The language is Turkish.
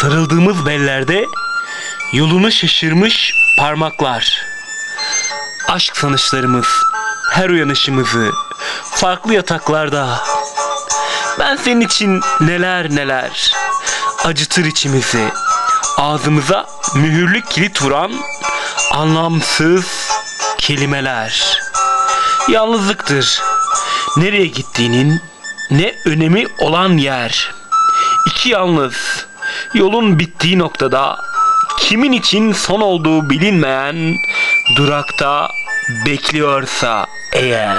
Sarıldığımız bellerde yolunu şaşırmış parmaklar. Aşk sanışlarımız, her uyanışımızı, farklı yataklarda. Ben senin için neler neler, acıtır içimizi, ağzımıza mühürlü kilit vuran anlamsız kelimeler. Yalnızlıktır. Nereye gittiğinin ne önemi olan yer. İki yalnız yolun bittiği noktada kimin için son olduğu bilinmeyen durakta bekliyorsa eğer.